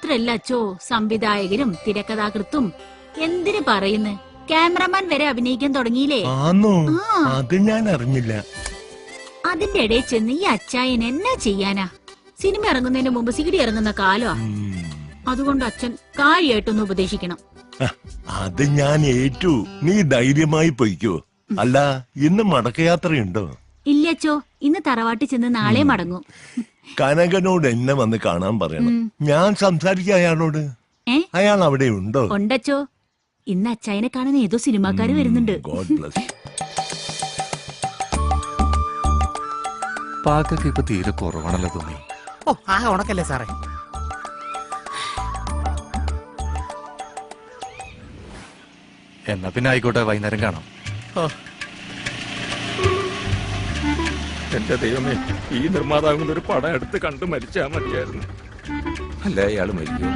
മാത്രല്ല അച്ചോ. സംവിധായകരും തിരക്കഥാകൃത്തും. എന്തിനു പറയുന്നു? ക്യാമറമാൻ വരെ അഭിനയിക്കാൻ തുടങ്ങിയില്ലേ? ആന്നോ. അത് ഞാൻ അറിഞ്ഞില്ല. അതിന്റെ ഇടയിൽ ചെന്ന് ഈ അച്ചായൻ എന്നാ ചെയ്യാനാ? സിനിമ ഇറങ്ങുന്നതിന് മുമ്പ് സിഗിടി ഇറങ്ങുന്ന കാലോ അതുകൊണ്ട് അച്ഛൻ കാര്യമായിട്ടൊന്ന് ഉപദേശിക്കണം. അത് ഞാൻ ഏറ്റു. നീ ധൈര്യമായി പൊയ്ക്കോ. അല്ല ഇന്ന് മടക്കയാത്രയുണ്ടോ? ഇല്ല അച്ചോ. ഇന്ന് തറവാട്ടിൽ ചെന്ന് നാളെ മടങ്ങും. കനകനോട് എന്നെ വന്ന് കാണാൻ പറയണം. ഞാൻ സംസാരിക്കാം അയാളോട്. ഏ? അയാൾ അവിടെ ഉണ്ടോ? ഉണ്ടച്ചോ. ഇന്ന് അച്ചായനെ കാണാൻ ഏതോ സിനിമാക്കാര് വരുന്നുണ്ട്. ഗോഡ് ബ്ലസ് പാക്കൊക്കെ ഇപ്പൊ തീരെ കുറവാണല്ലോ തോന്നി. ഓ ആ ഉണക്കല്ലേ സാറേ? എന്നാ പിന്നെ ആയിക്കോട്ടെ വൈകുന്നേരം കാണാം. ഓ. എന്റെ ദൈവമേ ഈ നിർമ്മാതാവിന്റെ ഒരു പടം എടുത്ത് കണ്ടു മരിച്ചാ മതിയായിരുന്നു. അല്ല അയാൾ മരിക്കോ?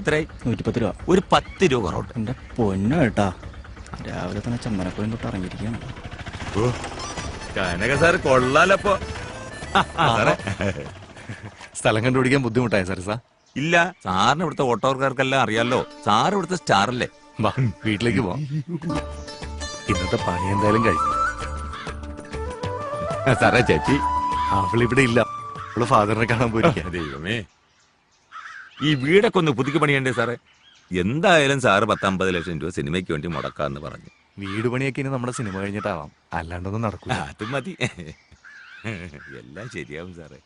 എത്രയായി? നൂറ്റിപ്പത്ത് രൂപ. ഒരു പത്ത് രൂപ കുറവുണ്ട്. എന്റെ പൊന്നു കേട്ടാ രാവിലെ തന്നെ ചമ്മനക്കോയും തൊട്ട് ഇറങ്ങിയിരിക്കുകയാണ്. കനക സാർ കൊള്ളാലപ്പോ. സ്ഥലം കണ്ടുപിടിക്കാൻ ബുദ്ധിമുട്ടായ സാർ? ഇല്ല സാറിന് ഇവിടുത്തെ ഓട്ടോക്കാർക്കെല്ലാം അറിയാലോ. സാർ ഇവിടുത്തെ സ്റ്റാറല്ലേ? വാ വീട്ടിലേക്ക് പോവാം. ഇന്നത്തെ പണി എന്തായാലും കഴിഞ്ഞു സാറേ ചേച്ചി. അവളിവിടെ ഇല്ല. അവൾ ഫാദറിനെ കാണാൻ പോയിരിക്കാം. ദൈവമേ. ഈ വീടൊക്കെ ഒന്ന് പുതുക്കി പണിയണ്ടേ സാറേ? എന്തായാലും സാറ് പത്തമ്പത് ലക്ഷം രൂപ സിനിമയ്ക്ക് വേണ്ടി മുടക്കാന്ന് പറഞ്ഞു. വീട് പണിയൊക്കെ ഇനി നമ്മുടെ സിനിമ കഴിഞ്ഞിട്ടാവാം. അല്ലാണ്ടൊന്നും നടക്കും അത് മതി. എല്ലാം ശരിയാവും സാറേ.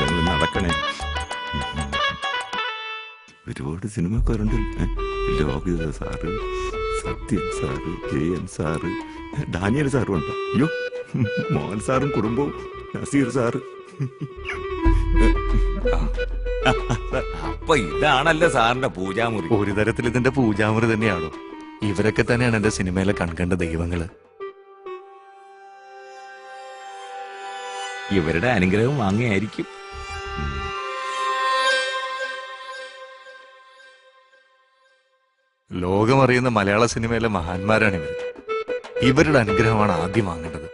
ഞങ്ങൾ നടക്കണേ. ഒരുപാട് സിനിമക്കാരുണ്ട്. Lokitha sir. Sathyan sir K N sir Daniel സാറും ഉണ്ടോ. അയ്യോ മോഹൻ സാറും കുടുംബവും നസീർ സാറ് അപ്പൊ ഇതാണല്ലോ സാറിന്റെ പൂജാമുറി? ഒരു തരത്തിൽ ഇതിന്റെ പൂജാമുറി തന്നെയാണോ? ഇവരൊക്കെ തന്നെയാണ് എന്റെ സിനിമയിലെ കൺകണ്ട ദൈവങ്ങൾ. ഇവരുടെ അനുഗ്രഹം വാങ്ങിയായിരിക്കും ലോകമറിയുന്ന മലയാള സിനിമയിലെ മഹാന്മാരാണ് ഇവർ ഇവരുടെ അനുഗ്രഹമാണ് ആദ്യം വാങ്ങേണ്ടത്.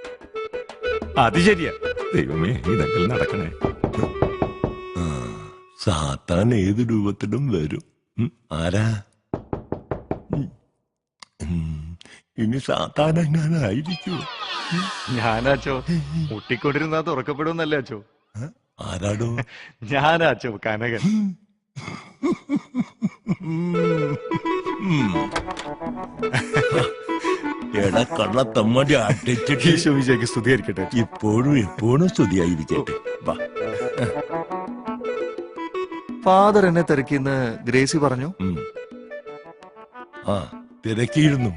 അത് ശരിയാ. ദൈവമേ ഇതെങ്കിൽ നടക്കണേ? ആ, സാത്താൻ ഏത് രൂപത്തിലും വരും. ആരാ? ഇനി സാത്താൻ എങ്ങാനായിരിക്കൂ ഞാനാച്ചോ മുട്ടിക്കൊണ്ടിരുന്നാ തുറക്കപ്പെടുമെന്നല്ലേ അച്ചോ. ആരാടോ? ഞാനാച്ചോ കനകൻ. എട കള്ള തമ്മടി അടിച്ചിട്ട് ഈശോവിശേക്ക് സ്തുതിയായിരിക്കട്ടെ. ഇപ്പോഴും എപ്പോഴും സ്തുതിയായിരിക്കട്ടെ വാ. ഫാദർ എന്നെ തിരക്കിന്ന് ഗ്രേസി പറഞ്ഞു. ആ തിരക്കിയിരുന്നു.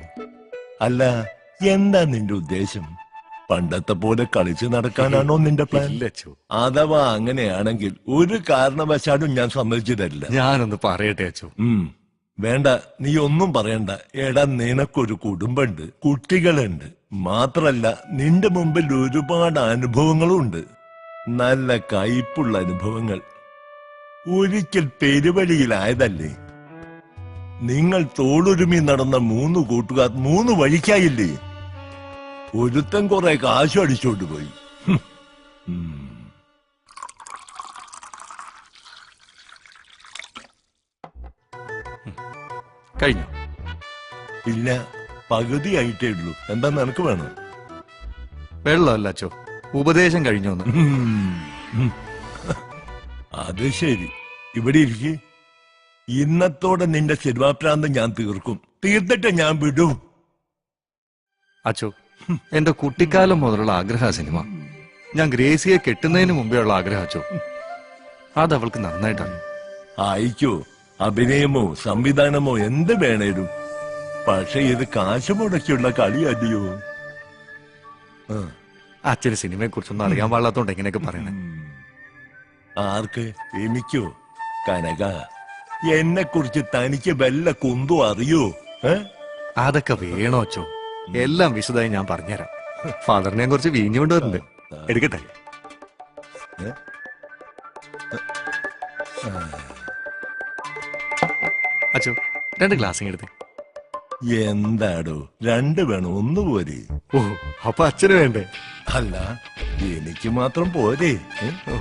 അല്ല എന്താ നിന്റെ ഉദ്ദേശം? പണ്ടത്തെ പോലെ കളിച്ച് നടക്കാനാണോ നിന്റെ പ്ലാൻ അഥവാ അങ്ങനെയാണെങ്കിൽ ഒരു കാരണവശാലും ഞാൻ സമ്മതിച്ചു തരില്ല ഞാനൊന്ന് പറയട്ടെ അച്ചോ. വേണ്ട നീ ഒന്നും പറയണ്ട. എടാ നിനക്കൊരു കുടുംബമുണ്ട് കുട്ടികളുണ്ട്. മാത്രല്ല നിന്റെ മുമ്പിൽ ഒരുപാട് അനുഭവങ്ങളും ഉണ്ട് നല്ല കയ്പുള്ള അനുഭവങ്ങൾ. ഒരിക്കൽ പെരുവഴിയിലായതല്ലേ? നിങ്ങൾ തോളൊരുമി നടന്ന മൂന്ന് കൂട്ടുകാർ മൂന്ന് വഴിക്കായില്ലേ? ഒരുത്തൻ കുറെ കാശു അടിച്ചോണ്ട് പോയി. കഴിഞ്ഞു. ഇല്ല പകുതി ആയിട്ടേ ഉള്ളൂ. എന്താ നിനക്ക് വേണം? വെള്ളമല്ല അച്ചോ. ഉപദേശം കഴിഞ്ഞു എന്ന്. ഉം. ഉം. അത് ശരി. ഇവിടെ ഇരിക്കെ. ഇന്നത്തോടെ നിന്റെ സിനിമാപ്രാന്തം ഞാൻ തീർക്കും. തീർത്തിട്ട് ഞാൻ വിടൂ. അച്ചോ എന്റെ കുട്ടിക്കാലം മുതലുള്ള ആഗ്രഹ സിനിമ. ഞാൻ ഗ്രേസിയെ കെട്ടുന്നതിന് മുമ്പേ ഉള്ള ആഗ്രഹം അച്ചോ. അത് അവൾക്ക് നന്നായിട്ടാണ് അയക്കോ അഭിനയമോ സംവിധാനമോ എന്ത് വേണേലും. പക്ഷെ ഇത് കാശ് മുടക്കിയുള്ള കളി അല്ലയോ അച്ഛന് സിനിമയെ കുറിച്ചൊന്നും അറിയാൻ പാടില്ലാത്തോണ്ട് എങ്ങനെയൊക്കെ പറയണേ. ആർക്ക്? എനിക്കോ? കനക എന്നെ കുറിച്ച് തനിക്ക് വല്ല കുന്തു അറിയോ? അതൊക്കെ വേണോ അച്ഛോ എല്ലാം വിശദമായി ഞാൻ പറഞ്ഞുതരാം. ഫാദറിനെ കുറിച്ച് വീഞ്ഞുകൊണ്ട് വരുന്നുണ്ട് എടുക്കട്ടെ? അച്ചോ രണ്ട് ഗ്ലാസ് എടുത്തേ. എന്താടോ രണ്ട് വേണം ഒന്ന് പോരെ. ഓ അപ്പൊ അച്ഛന് വേണ്ടേ? അല്ല എനിക്ക് മാത്രം പോരെ?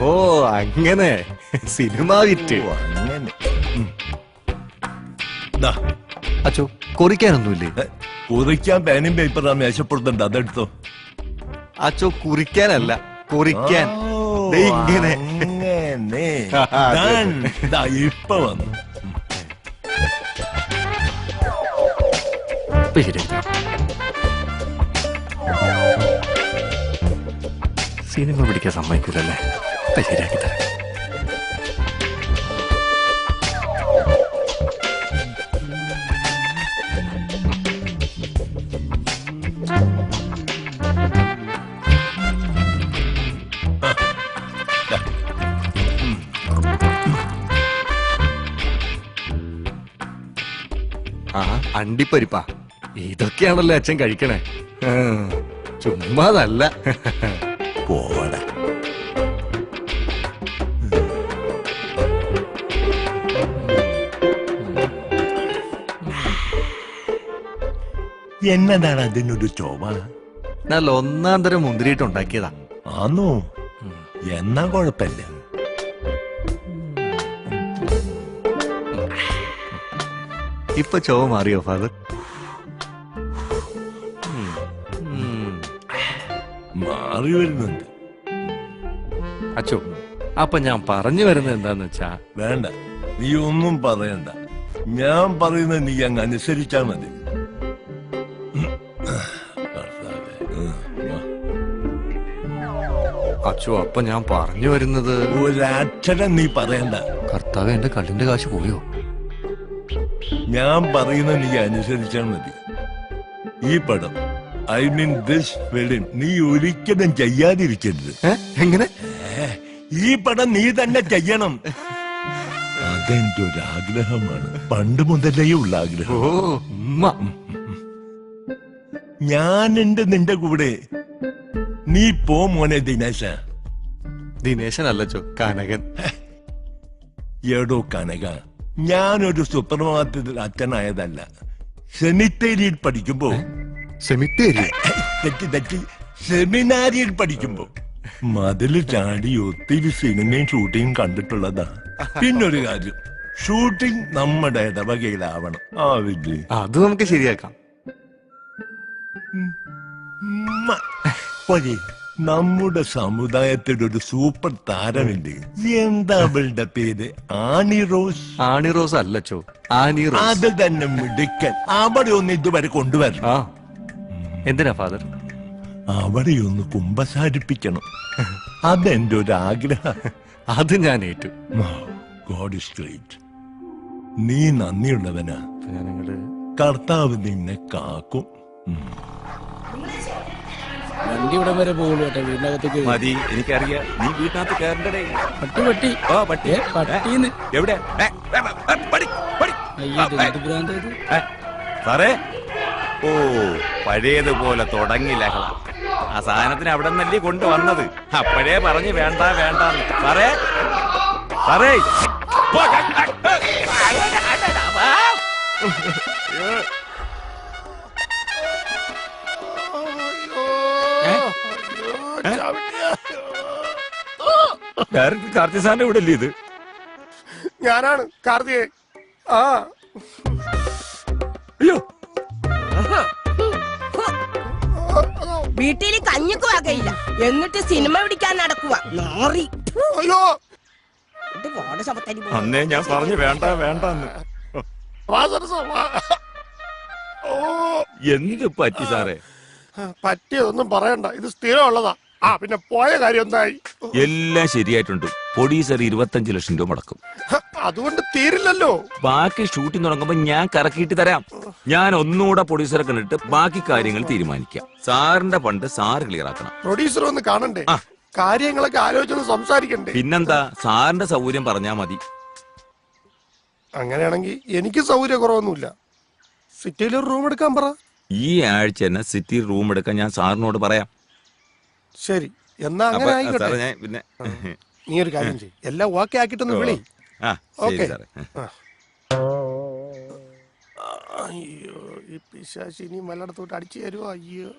ഓ അങ്ങനെ. സിനിമ വിറ്റ്. അങ്ങനെ. അച്ഛോ കുറിക്കാനൊന്നുമില്ലേ? കുറിക്കാൻ പേനും പേപ്പറാ മേശപ്പുറത്തുണ്ട് അതെടുത്തോ. അച്ചോ കുറിക്കാനല്ല കുറിക്കാൻ. ഇങ്ങനെ. ഇപ്പൊ വന്നു. ശരിയാക്കി സിനിമ പിടിക്കാൻ സമ്മതിക്കില്ലല്ലേ ഇപ്പൊ ശരിയാക്കി തരാം. അണ്ടിപ്പരിപ്പാ. ഇതൊക്കെയാണല്ലോ അച്ഛൻ കഴിക്കണേ? ചുമ്മാതല്ല. പോടാ. എന്നതാണ് അതിനൊരു ചോവ നല്ല ഒന്നാം തരം മുന്തിരിയിട്ട് ഉണ്ടാക്കിയതാ. ആന്നോ? എന്നാ കുഴപ്പമില്ല. ഇപ്പൊ ചോവ മാറിയോ ഫാദർ? മാറി വരുന്നുണ്ട് അച്ചോ അപ്പൊ ഞാൻ പറഞ്ഞു വരുന്നത് എന്താന്ന് വെച്ചാ വേണ്ട നീ ഒന്നും പറയണ്ട. ഞാൻ പറയുന്നത് നീ അങ്ങ് അനുസരിച്ചാ മതി. അച്ചു അപ്പൊ ഞാൻ പറഞ്ഞു വരുന്നത് ഒരക്ഷരം നീ പറയണ്ട. കർത്താവ് എന്റെ കള്ളിന്റെ കാശ് പോയോ? ഞാൻ പറയുന്നത് നീ അനുസരിച്ചാൽ മതി. ഈ പടം ഐ മീൻ ദിസ് ഫിലിം നീ ഒരിക്കലും ചെയ്യാതിരിക്കരുത്. എങ്ങനെ? ഈ പടം നീ തന്നെ ചെയ്യണം. അതെന്റെ ഒരു ആഗ്രഹമാണ് പണ്ട് മുതലേ ഉള്ള ഓ ആഗ്രഹം ഉമ്മ. ഞാനുണ്ട് നിന്റെ കൂടെ. നീ പോ മോനെ ദിനേശ. ദിനേശൻ അല്ലോ കനകൻ എടോ കനക. ഞാനൊരു സുപ്രഭാതത്തിൽ അച്ഛനായതല്ല. സെനിറ്റേരിയിൽ പഠിക്കുമ്പോ സെമിത്തേരി തെറ്റി തെറ്റി. സെമിനാരിയിൽ പഠിക്കുമ്പോ മതിൽ ചാടി ഒത്തിരി സിനിമയും ഷൂട്ടിങ്ങും കണ്ടിട്ടുള്ളതാ. പിന്നൊരു കാര്യം ഷൂട്ടിംഗ് നമ്മുടെ ഇടവകയിലാവണം. ആവില്ലേ? അത് നമുക്ക് ശരിയാക്കാം. പോരെ നമ്മുടെ സമുദായത്തിൽ ഒരു സൂപ്പർ താരമില്ലേ? എന്താ അവളുടെ പേര്? ആണി റോസ്. ആണി റോസ് അല്ലച്ചോ ആനി റോസ്. അത് തന്നെ മിടുക്കൻ. അവിടെ ഒന്ന് ഇതുവരെ കൊണ്ടുവരണം. ആ. എന്തിനാ ഫാദർ? അവിടെ ഒന്ന് കുമ്പസാരിപ്പിക്കണം. അതെന്റെ ഒരു ആഗ്രഹം അത് ഞാൻ ഏറ്റു. ഗോഡ് ഇസ് ഗ്രേറ്റ് നീ നന്ദിയുള്ളവനാ. കർത്താവ് നിന്നെ കാക്കും. ഉം. വണ്ടി ഇവിടം വരെ പോകുള്ളൂ കേട്ടോ വീടിനകത്തേക്ക്. മതി എനിക്കറിയാം. നീ വീട്ടിനകത്ത് കയറണ്ടേ പട്ടി പട്ടി. ഓ പട്ടി. പട്ടീന്ന്. എവിടെ? സാറേ ഓ പഴയതുപോലെ തുടങ്ങി ലഹള ആ സാധനത്തിന് അവിടെ നിന്നല്ലേ കൊണ്ടുവന്നത്. അപ്പോഴേ പറഞ്ഞു വേണ്ട വേണ്ട പറേ പറേ. ഡയറക്ടർ കാർത്തി സാറിന്റെ ഇവിടെ അല്ലേ ഇത്? ഞാനാണ് കാർത്തികേ. ആ. വീട്ടിൽ കഞ്ഞിക്ക് വകയില്ല. എന്നിട്ട് സിനിമ പിടിക്കാൻ നടക്കുക നാറി. അന്നേ ഞാൻ പറഞ്ഞു വേണ്ട വേണ്ട എന്ത് പറ്റി സാറേ? പറ്റിയതൊന്നും പറയണ്ട. ഇത് സ്ഥിരമുള്ളതാ. ആ പിന്നെ പോയ കാര്യം എന്തായി? എല്ലാം ശരിയായിട്ടുണ്ട്. പൊടീസർ ഇരുപത്തഞ്ച് ലക്ഷം രൂപ മുടക്കും. അതുകൊണ്ട് തീരില്ലല്ലോ. ബാക്കി ഷൂട്ടിംഗ് തുടങ്ങുമ്പോ ഞാൻ കറക്കിയിട്ട് തരാം. ഞാൻ ഒന്നുകൂടെ പ്രൊഡ്യൂസറെ കണ്ടിട്ട് ബാക്കി കാര്യങ്ങൾ തീരുമാനിക്കാം. സാറിന്റെ പണ്ട് സാറ് ക്ലിയർ ആക്കണം. പ്രൊഡ്യൂസർ ഒന്ന് കാണണ്ടേ? ആ. കാര്യങ്ങളൊക്കെ ആലോചിച്ചൊന്ന് സംസാരിക്കണ്ടേ? പിന്നെന്താ? സാറിന്റെ സൗകര്യം പറഞ്ഞാ മതി. അങ്ങനെയാണെങ്കിൽ എനിക്ക് സൗകര്യക്കുറവൊന്നുമില്ല സിറ്റിയിൽ ഒരു റൂം എടുക്കാൻ പറ. ഈ ആഴ്ച തന്നെ സിറ്റി റൂം എടുക്കാൻ ഞാൻ സാറിനോട് പറയാം. ശരി. എന്നാ അപ്പൊ അങ്ങനെ ആയിക്കോട്ടെ ഞാൻ പിന്നെ നീ ഒരു കാര്യം ചെയ്യും. എല്ലാം ഓക്കെ ആക്കിയിട്ടൊന്ന് വിളി. ആ. ശരി ഓക്കേ. സാറേ. അയ്യോ ഈ പിശാശിനി മലയിടത്തോട്ട് അടിച്ചു തരുമോ അയ്യോ.